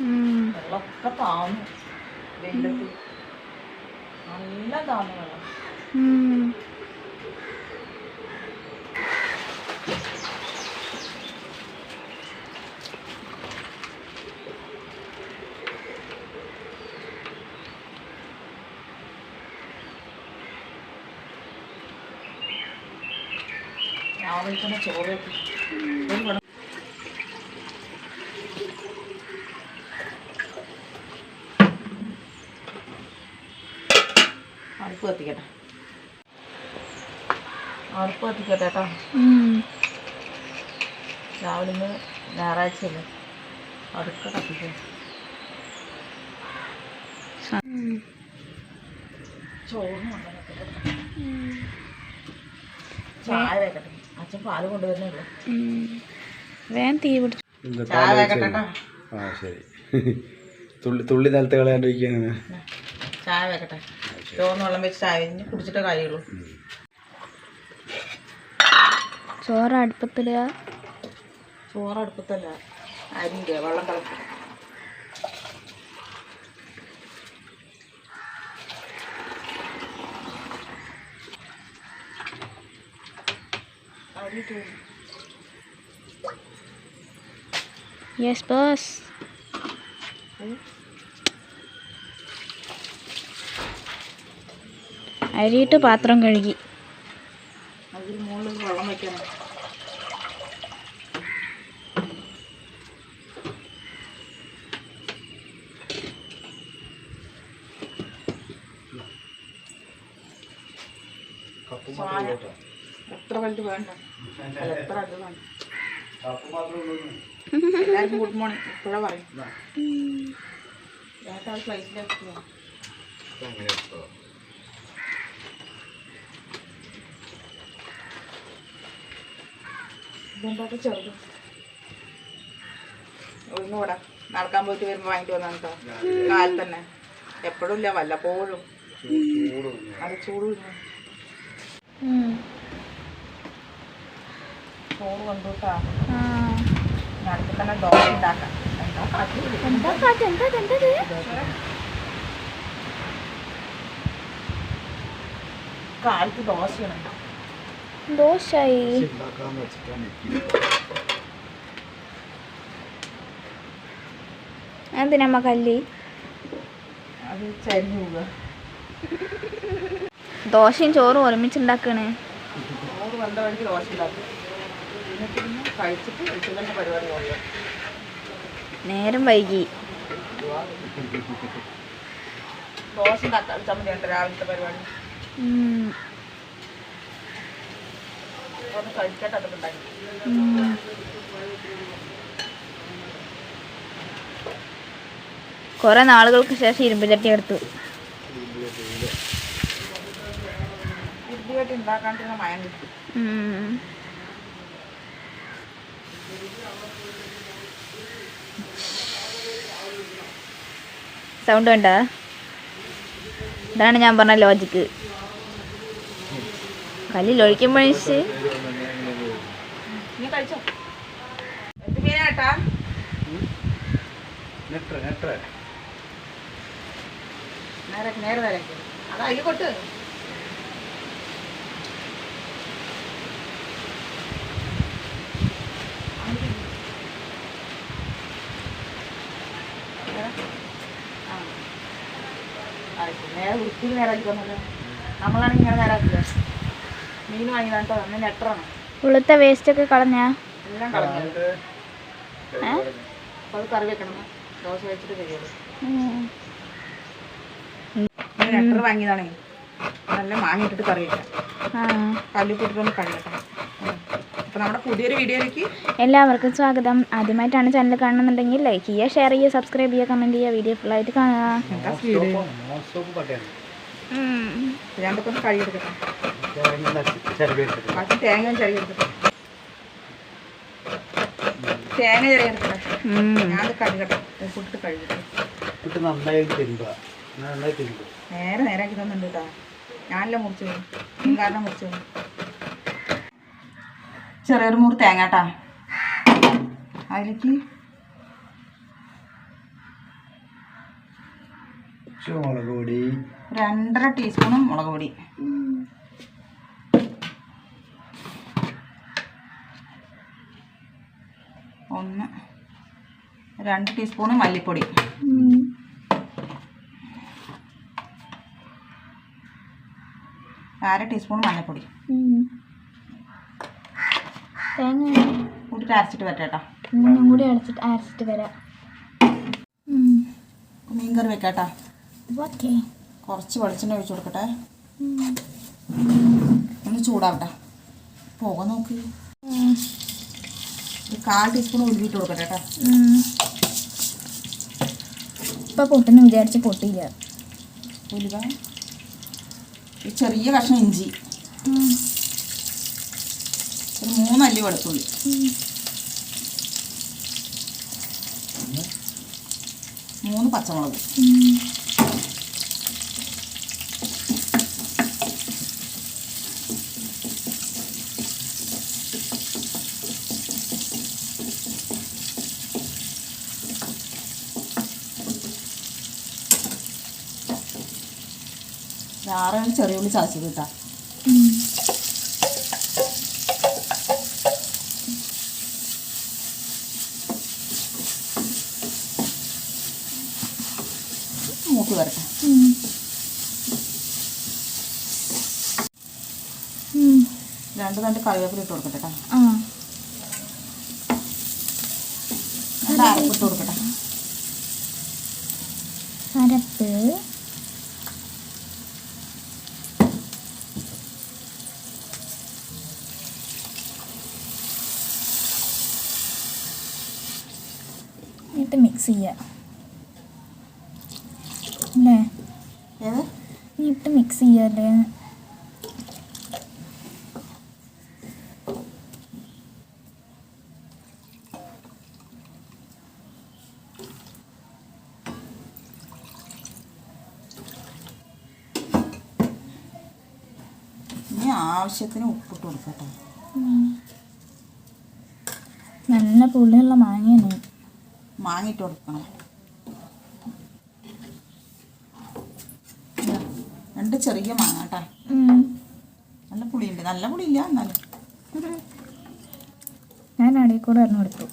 വെള്ളമൊക്കെ താന്നു. നല്ല താന്നു വെള്ളം. ചോറ്. ഒരു അടുപ്പ് കത്തിക്കട്ടെ കേട്ടോ. രാവിലെ ഇന്ന് ഞായറാഴ്ചയല്ലേ അടുപ്പ് കത്തിക്കാം. ചോറിന്. ചായ വെക്കട്ടെ അച്ഛൻ പാൽ കൊണ്ടുവരുന്നേ ഉള്ളൂ ഉം. വേഗം തീ പിടിച്ചു എന്താ ചായ പാൽ വെക്കട്ടെ വെച്ചത്? കേട്ടോ ആ ശരി തുള്ളി തുള്ളി നിലത്ത് കളയാണ്ടിരിക്കാനാണ് ചായ വെക്കട്ടെ ചോറിന് വെള്ളം വെച്ച് ചായ കുടിച്ചിട്ടേ കാര്യമുള്ളൂ ചോറ് അടുപ്പത്തിടുക ചോറ് അടുപ്പത്തല്ല. അരിന്റെ വെള്ളം ഇട്ട് യെസ് ബോസ് അരിയിട്ട് പാത്രം കഴുകി. അതിൽ മുകളിൽ വെള്ളം വയ്ക്കണം എത്ര വലുത് വേണ്ട. എത്ര അത് വേണ്ട. എല്ലാവർക്കും ഗുഡ് മോർണിംഗ് ഇപ്പോഴാ പറയും. ഏട്ടാ ഇതെന്താ ചെറുത് ഒന്നുകൂടെ നടക്കാൻ പോയിട്ട് വരുമ്പോൾ വാങ്ങിട്ട് വന്നാണ് കേട്ടോ കാലത്ത് തന്നെ. എപ്പോഴും ഇല്ല വല്ലപ്പോഴും. അത് ചൂട് വരുന്നു ഉം. ചോറ് കൊണ്ടുട്ടാ ആ. അടുത്ത് തന്നെ ദോശ ഉണ്ടാക്കാം. എന്താ കാറ്റ് എന്താ എന്താ? കാലത്ത് ദോശയാണ്. ദോശായി എന്തിനമ്മ കല്ലി? ദോശയും ചോറും ഒരുമിച്ചുണ്ടാക്കണേ. നേരം വൈകി. ദോശ രാവിലത്തെ പരിപാടി. ഒന്ന് കഴിക്കട്ടെ അതൊക്കെ ഉണ്ടാക്കി കുറെ നാളുകൾക്ക് ശേഷം ഇരുമ്പ് ചട്ടി എടുത്തു. ഇഡ്ഡലിയായിട്ട് ഉണ്ടാക്കാണ്ടിരുന്ന മയം കിട്ടും. സൗണ്ട് വേണ്ട? ഇതാണ് ഞാൻ പറഞ്ഞ ലോജിക്ക് നെട്ര നേരെ വൃത്തിയിൽ നേരാക്കി. നേരാക്കിക്കൊന്നല്ലോ നമ്മളാണെങ്കിൽ ഇങ്ങനെ നേരാക്കില്ല മീൻ വാങ്ങിയതാണ് കേട്ടോ അന്ന് നെട്ടറാണ് ഉളുത്ത വേസ്റ്റൊക്കെ കളഞ്ഞാ? എല്ലാം കളഞ്ഞത് അപ്പോൾ അത് കറി വെക്കണം. ദോശ വെച്ചിട്ട് കഴിയുള്ളൂ ഉം. നെട്ടർ വാങ്ങിയതാണേ. നല്ല മാങ്ങ ഇട്ടിട്ട് കറി വെക്കാം. ആ. കല്ലുപ്പിട്ടിട്ടൊന്ന് കഴിയട്ടെ അപ്പോൾ നമ്മുടെ പുതിയൊരു വീഡിയോയിലേക്ക് എല്ലാവർക്കും സ്വാഗതം. ആദ്യമായിട്ടാണ് ചാനൽ കാണുന്നുണ്ടെങ്കിൽ ലൈക്ക് ചെയ്യുക ഷെയർ ചെയ്യുക സബ്സ്ക്രൈബ് ചെയ്യുക കമന്റ് ചെയ്യുക വീഡിയോ ഫുൾ ആയിട്ട് കാണുക. എന്താ ബാക്കി തേങ്ങ തേങ്ങ ചെറിയെടുക്കട്ടെ ഞാനത് കഴുകട്ടെ. ഉപ്പിട്ട് കഴുകട്ടെ. ഇട്ട് നന്നായി തിരുമ്പ നന്നായി തിരുമ്പ നേരെ നേരാക്കി തന്നിട്ടുണ്ട് കേട്ടോ ഞാനല്ല മുറിച്ചു കാരണം മുറിച്ചത് ചെറിയൊരു മുറി തേങ്ങ കേട്ടാ അതിലേക്ക് മുളക് പൊടി. രണ്ടര ടീസ്പൂണും മുളക് പൊടി ഒന്ന് രണ്ട് ടീസ്പൂണ് മല്ലിപ്പൊടി. അര ടീസ്പൂൺ മഞ്ഞൾപ്പൊടി തേങ്ങ കൂട്ടിട്ട് അരച്ചിട്ട് വരട്ടെ ഒന്നും കൂടി അരച്ചിട്ട് അരച്ചിട്ട് വരാം മീൻകറി വെക്കാട്ടോ. കുറച്ച് വെളിച്ചെണ്ണ ഒഴിച്ചു കൊടുക്കട്ടെ. ഒന്ന് ചൂടാവട്ടെ. പോകാൻ നോക്ക്. കാൽ ടീസ്പൂൺ ഉരുവിട്ട് കൊടുക്കട്ടെ കേട്ടോ ഇപ്പം പൊട്ടെന്ന് വിചാരിച്ച് പൊട്ടിയില്ല. ഉലുവ ചെറിയ കഷ്ണം ഇഞ്ചി. ഒരു മൂന്നല്ലി വെളുത്തുള്ളി. മൂന്ന് പച്ചമുളക്. ആറേഴ് ചെറിയ ഉള്ളി ചതച്ചത് കേട്ടോ. മൂക്ക് വരട്ടെ. രണ്ട് രണ്ട് കറിവേപ്പില ഇട്ട് കൊടുക്കട്ടെ കേട്ടോ. ആ. രണ്ട് അരപ്പിട്ട് കൊടുക്കട്ടെ. എന്നിട്ട് മിക്സ് ചെയ്യുക അല്ലേ? ഇട്ട് മിക്സ് ചെയ്യല്ലേ? ആവശ്യത്തിന് ഉപ്പിട്ട് കൊടുക്കട്ടെ. നല്ല പുള്ളിയുള്ള മാങ്ങയാണ്. മാങ്ങിട്ട് കൊടുക്കണം. രണ്ട് ചെറിയ മാങ്ങ കേട്ടാ. നല്ല പുളിയുണ്ട്. നല്ല പുളിയില്ല എന്നാലും. ഞാൻ അടിയിൽ കൂടെ എടുത്തു.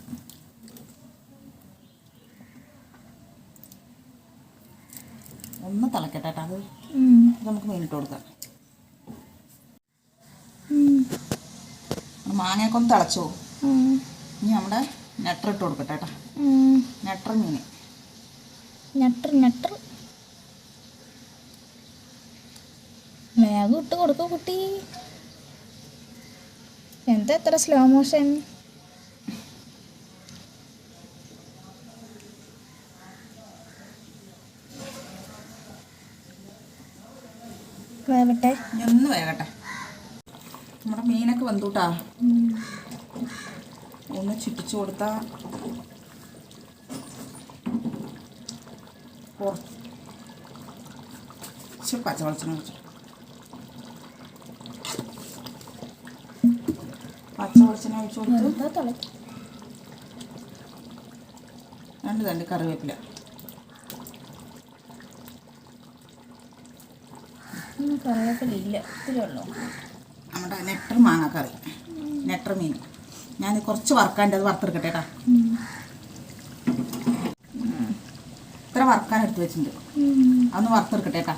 ഒന്ന് തിളക്കട്ടെ കേട്ടോ അത്. നമുക്ക് മീനിട്ട് കൊടുക്കാം. മാങ്ങയൊക്കെ ഒന്ന് തിളച്ചോ? ഇനി നമ്മുടെ നെട്ടർ ഇട്ട് കൊടുക്കട്ടെ കേട്ടോ. നെട്ടർ മീൻ നെട്ടർ നെട്ടർ വേഗം ഇട്ട് കൊടുക്കൂ കുട്ടി. എന്താ എത്ര സ്ലോ മോഷൻ വേവട്ടെ. ഒന്ന് വേകട്ടെ നമ്മുടെ മീനൊക്കെ വെന്തൂട്ടാ ഒന്ന് ചുറ്റിച്ചു കൊടുത്താൽ കുറച്ച് പച്ചവെളിച്ചെണ്ണ ഒഴിച്ചു പച്ചവെളിച്ചെണ്ണ ഒഴിച്ചു കൊടുത്ത് രണ്ട് തണ്ട് കറിവേപ്പില. കറിവേപ്പില ഇല്ല ഇത്രയേ ഉള്ളൂ. നമ്മുടെ നെട്ടർ മാങ്ങാക്കറി നെട്ടർ മീൻ. ഞാൻ കുറച്ച് വറുക്കാണ്ട് അത് വറുത്തെടുക്കട്ടെ കേട്ടോ ഇത്ര വറുക്കാൻ എടുത്ത് വെച്ചിട്ടുണ്ട്. അതൊന്ന് വറുത്തെടുക്കട്ടെ കേട്ടോ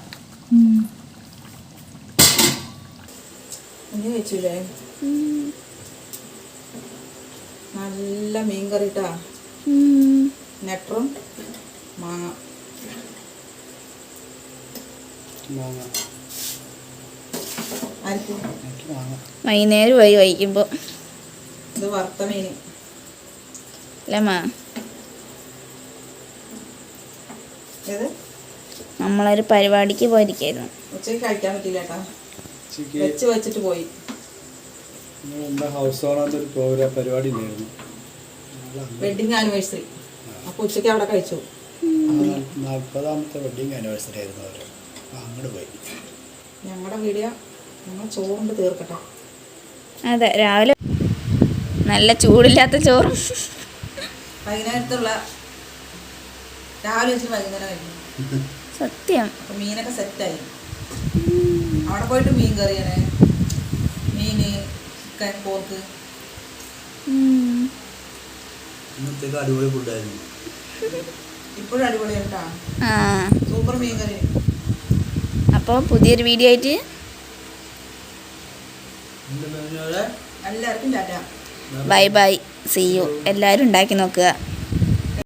നല്ല മീൻ കറിട്ടാ കേട്ടാ നെട്ടറും മാങ്ങ. മാങ്ങ ആയിരിക്കും മാങ്ങ. വൈകുന്നേരം വൈ വൈകുമ്പോൾ ഇത് വറുത്ത മീൻ. അല്ലേ ഏത്? നമ്മളൊരു പരിപാടിക്ക് പോയിരിക്കായിരുന്നു. ഉച്ചയ്ക്ക് കഴിക്കാൻ പറ്റില്ല കേട്ടാ. വെച്ച് വെച്ചിട്ട് പോയി. നമ്മുടെ ഹൗസ് ഒരു പ്രോഗ്രാം പരിപാടി ഇല്ലായിരുന്നു. വെഡിങ് ആനിവേഴ്സറി അപ്പൊ ഉച്ചയ്ക്ക് അവിടെ കഴിച്ചു. നാൽപ്പതാമത്തെ വെഡിങ് ആനിവേഴ്സറി ആയിരുന്നു അവർ അങ്ങോട്ട് പോയി. ഞങ്ങളുടെ വീഡിയോ ഞങ്ങൾ ചോറുണ്ട് തീർക്കട്ടെ. അതെ രാവിലെ നല്ല ചൂടില്ലാത്ത ചോറും. വൈകുന്നേരത്തുള്ള രാവിലെ വെച്ചിട്ട് വൈകുന്നേരം കഴിഞ്ഞു സത്യം. അപ്പൊ മീനൊക്കെ സെറ്റായി അവിടെ പോയിട്ട് മീൻ കറിയാണ് മീന് ചിക്കൻ പോർക്ക്. ഉം. ഇന്നത്തേക്ക് അടിപൊളി ഫുഡായിരുന്നു ഇപ്പോഴും അടിപൊളിയാണ് കേട്ടോ ആ. സൂപ്പർ മീൻ കറി. അപ്പോൾ പുതിയൊരു വീഡിയോ ആയിട്ട് എല്ലാവർക്കും tata. Bye bye see you എല്ലാവരും ഉണ്ടാക്കി നോക്കുക.